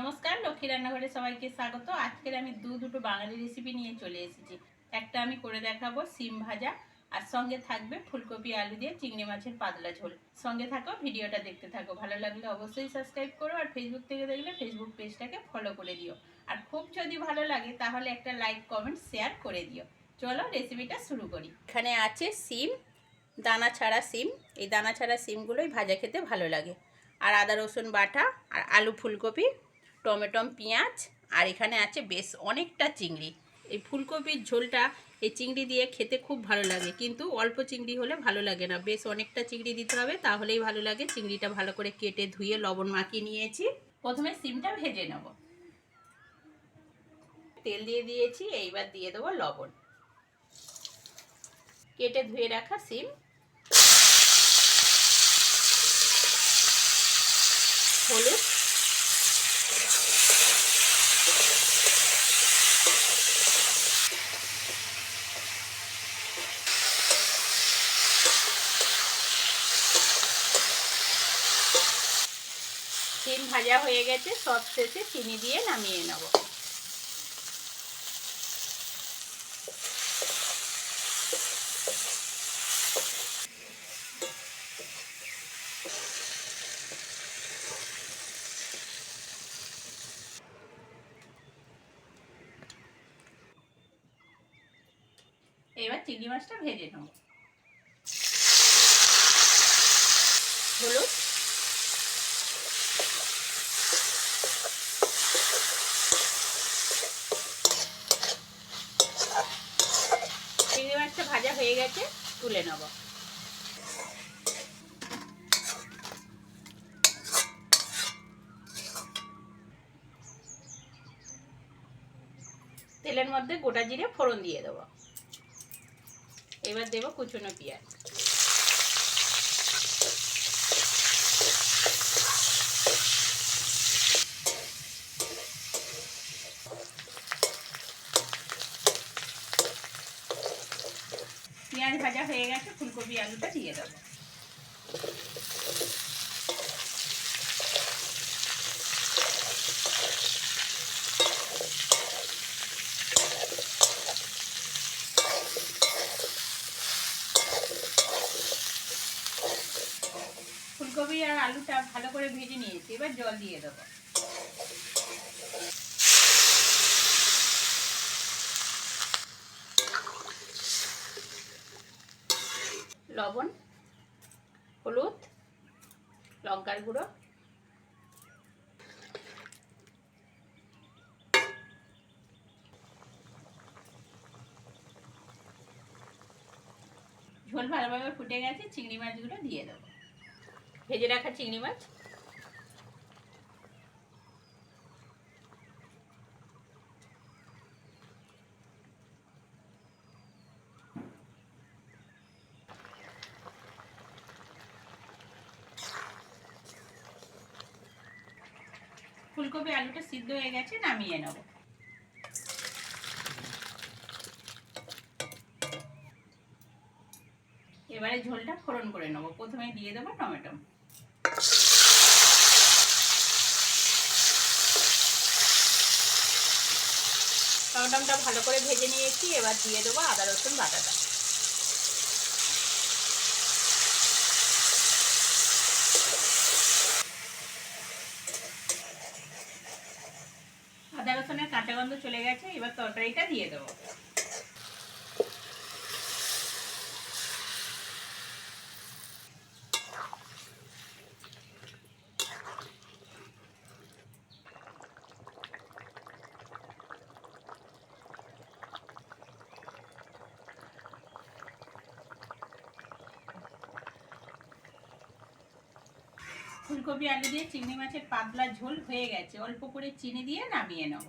নমস্কার, লক্ষ্মী রান্নাঘরে সবাইকে স্বাগত। আজকের আমি দু দুটো বাঙালি রেসিপি নিয়ে চলে এসেছি। একটা আমি করে দেখাবো সিম ভাজা, আর সঙ্গে থাকবে ফুলকপি, আলু দিয়ে চিংড়ি মাছের পাতলা ঝোল। সঙ্গে থাকো, ভিডিওটা দেখতে থাকো। ভালো লাগলে অবশ্যই সাবস্ক্রাইব করো, আর ফেসবুক থেকে দেখলে ফেসবুক পেজটাকে ফলো করে দিও। আর খুব যদি ভালো লাগে, তাহলে একটা লাইক কমেন্ট শেয়ার করে দিও। চলো রেসিপিটা শুরু করি। এখানে আছে সিম, দানা ছাড়া সিম। এই দানা ছাড়া সিমগুলোই ভাজা খেতে ভালো লাগে। আর আদা, রসুন বাটা, আর আলু ফুলকপি। টমেটম, পেঁয়াজ, আর এখানে আছে বেশ অনেকটা চিংড়ি। এই ফুলকপির ঝোলটা এই চিংড়ি দিয়ে খেতে খুব ভালো লাগে, কিন্তু অল্প চিংড়ি হলে ভালো লাগে না। বেশ অনেকটা চিংড়ি দিতে হবে, তাহলেই ভালো লাগে। চিংড়িটা ভালো করে কেটে ধুয়ে লবণ মাখিয়ে নিয়েছি। প্রথমে সিমটা ভেজে নেব। তেল দিয়ে দিয়েছি, এইবার দিয়ে দেবো লবণ। কেটে ধুয়ে রাখা সিম। হলুদ সিম ভাজা হয়ে গেছে, সব শেষে চিনি দিয়ে নামিয়ে নেব। এবার চিংড়ি মাছটা ভেজে নেব। হলুদ চিংড়ি মাছটা ভাজা হয়ে গেছে তুলে নেব। তেলের মধ্যে গোটা জিরে ফোড়ন দিয়ে দেবো। এবার দেবো কুচনো পেঁয়াজ পেঁয়াজ ভাজা হয়ে গেছে, ফুলকপি আলুটা দিয়ে দেবো। ফুলকপি আর আলুটা ভালো করে ভেজে নিয়েছি, এবার জল দিয়ে দেবো। লবণ, হলুদ, লঙ্কার গুঁড়ো, ঝোল ভালোভাবে ফুটে গেছে, চিংড়ি মাছগুলো দিয়ে দেবো। ভেজে রাখা চিংড়ি মাছ। ফুলকপি আলুটা সিদ্ধ হয়ে গেছে, নামিয়ে নেব। এবারে ঝোলটা ফোড়ন করে নেব। প্রথমে দিয়ে দেবো টমেটো। টমেটোটা ভালো করে ভেজে নিয়েছি, এবার দিয়ে দেবো আদা রসুন বাটাটা আদা রসুনের কাঁচা গন্ধ চলে গেছে এবার তরকারিটা দিয়ে দেবো। ফুলকপি, আলু দিয়ে, চিংড়ি মাছের পাতলা ঝোল হয়ে গেছে। অল্প করে চিনি দিয়ে নামিয়ে নেব।